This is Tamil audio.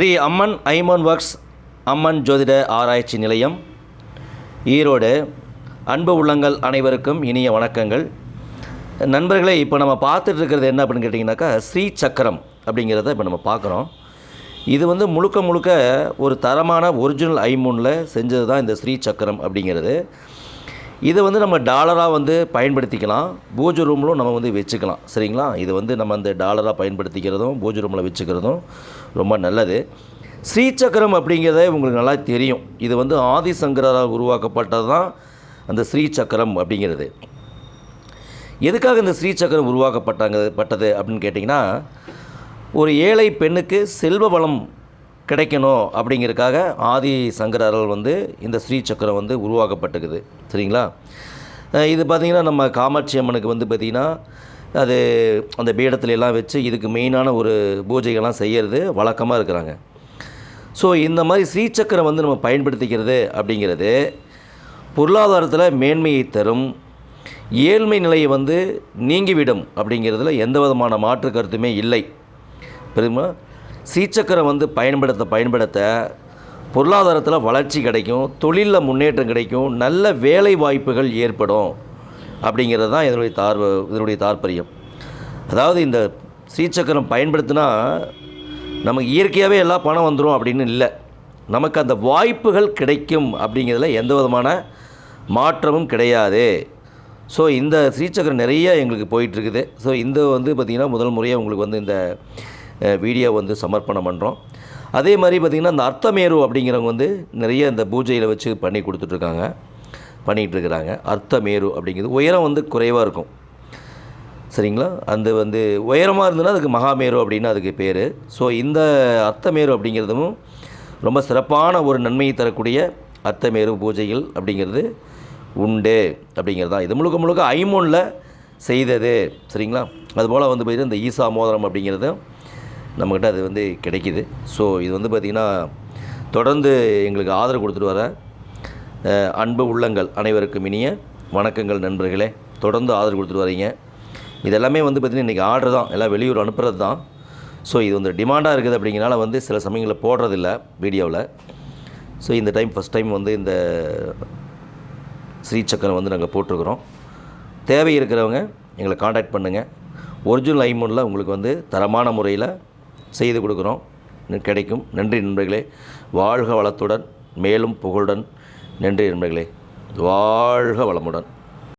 ஸ்ரீ அம்மன் ஐமோன் ஒர்க்ஸ் அம்மன் ஜோதிட ஆராய்ச்சி நிலையம். ஈரோடு. அன்பு உள்ளங்கள் அனைவருக்கும் இனிய வணக்கங்கள். நண்பர்களே இப்போ நம்ம பார்த்துட்டு இருக்கிறது என்ன அப்படின்னு கேட்டிங்கனாக்கா ஸ்ரீ சக்கரம் அப்படிங்கிறத இப்போ நம்ம பார்க்குறோம். இது வந்து முழுக்க முழுக்க ஒரு தரமான ஒரிஜினல் ஐமூனில் செஞ்சது தான் இந்த ஸ்ரீ சக்கரம் அப்படிங்கிறது. இதை வந்து நம்ம டாலராக வந்து பயன்படுத்திக்கலாம். பூஜை ரூம்லும் நம்ம வந்து வச்சுக்கலாம். சரிங்களா? இது வந்து நம்ம அந்த டாலராக பயன்படுத்திக்கிறதும் பூஜை ரூமில் வச்சுக்கிறதும் ரொம்ப நல்லது. ஸ்ரீசக்கரம் அப்படிங்கிறதே உங்களுக்கு நல்லா தெரியும். இது வந்து ஆதிசங்கரால் உருவாக்கப்பட்டது தான் அந்த ஸ்ரீசக்கரம் அப்படிங்கிறது. எதுக்காக இந்த ஸ்ரீசக்கரம் உருவாக்கப்பட்டாங்க பட்டது அப்படின்னு கேட்டிங்கன்னா ஒரு ஏழை பெண்ணுக்கு செல்வ வளம் கிடைக்கணும் அப்படிங்கிறதுக்காக ஆதி சங்கரர்கள் வந்து இந்த ஸ்ரீ சக்கரம் வந்து உருவாக்கப்பட்டுக்குது. சரிங்களா? இது பார்த்திங்கன்னா நம்ம காமாட்சி அம்மனுக்கு வந்து பார்த்திங்கன்னா அது அந்த பீடத்துல எல்லாம் வச்சு இதுக்கு மெயினான ஒரு பூஜைகள்லாம் செய்கிறது வழக்கமாக இருக்கிறாங்க. ஸோ இந்த மாதிரி ஸ்ரீசக்கரம் வந்து நம்ம பயன்படுத்திக்கிறது அப்படிங்கிறது பொருளாதாரத்தில் மேன்மையை தரும் ஏழ்மை நிலையை வந்து நீங்கிவிடும் அப்படிங்கிறதுல எந்த விதமான மாற்று கருத்துமே இல்லை. பெருமா சீச்சக்கரம் வந்து பயன்படுத்த பயன்படுத்த பொருளாதாரத்தில் வளர்ச்சி கிடைக்கும் தொழிலில் முன்னேற்றம் கிடைக்கும் நல்ல வேலை வாய்ப்புகள் ஏற்படும் அப்படிங்கிறது தான் இதனுடைய தார் இதனுடைய தாற்பயம். அதாவது இந்த ஸ்ரீசக்கரம் பயன்படுத்தினா நமக்கு இயற்கையாகவே எல்லா பணம் வந்துடும் அப்படின்னு இல்லை. நமக்கு அந்த வாய்ப்புகள் கிடைக்கும் அப்படிங்கிறதுல எந்த விதமான மாற்றமும் கிடையாது. ஸோ இந்த ஸ்ரீசக்கரம் நிறைய எங்களுக்கு போயிட்டுருக்குது ஸோ இந்த வந்து பார்த்திங்கன்னா முதல் முறையாக உங்களுக்கு வந்து இந்த வீடியோ வந்து சமர்ப்பணம் பண்ணுறோம் அதே மாதிரி பார்த்திங்கன்னா இந்த அர்த்தமேரு அப்படிங்கிறவங்க வந்து நிறைய இந்த பூஜையில் வச்சு பண்ணி கொடுத்துட்ருக்காங்க. பண்ணிகிட்ருக்கிறாங்க அர்த்தமேரு அப்படிங்கிறது உயரம் வந்து குறைவாக இருக்கும். சரிங்களா? அந்த வந்து உயரமாக இருந்ததுன்னா அதுக்கு மகாமேரு அப்படின்னு அதுக்கு பேர். ஸோ இந்த அர்த்தமேரு அப்படிங்கிறதும் ரொம்ப சிறப்பான ஒரு நன்மையை தரக்கூடிய அர்த்தமேரு பூஜைகள் அப்படிங்கிறது உண்டு அப்படிங்கிறது தான். இது முழுக்க முழுக்க ஐமோனில் செய்தது. சரிங்களா? அதுபோல் வந்து பார்த்திங்கன்னா இந்த ஈசா மோதிரம் அப்படிங்கிறது நம்மக்கிட்ட அது வந்து கிடைக்கிது. ஸோ இது வந்து பார்த்திங்கன்னா தொடர்ந்து எங்களுக்கு ஆதரவு கொடுத்துட்டு வர அன்பு உள்ளங்கள் அனைவருக்கும் இனிய வணக்கங்கள் நண்பர்களே. தொடர்ந்து ஆதரவு கொடுத்துட்டு வரீங்க. இதெல்லாமே வந்து பார்த்திங்கன்னா இன்றைக்கி ஆர்டர் தான். எல்லாம் வெளியூர் அனுப்புறது தான். ஸோ இது வந்து டிமாண்டாக இருக்குது அப்படிங்கிறனால வந்து சில சமயங்களில் போடுறதில்ல வீடியோவில் ஸோ இந்த டைம் ஃபஸ்ட் டைம் வந்து இந்த ஸ்ரீசக்கரம் வந்து நாங்கள் போட்டிருக்கிறோம். தேவை இருக்கிறவங்க எங்களை காண்டாக்ட் பண்ணுங்கள் ஒரிஜினல் ஐமோனில் உங்களுக்கு வந்து தரமான முறையில் செய்து கொடுக்குறோம். கிடைக்கும். நன்றி நண்பர்களே. வாழ்க வளத்துடன் மேலும் புகழுடன். நன்றி நண்பர்களே. வாழ்க வளமுடன்.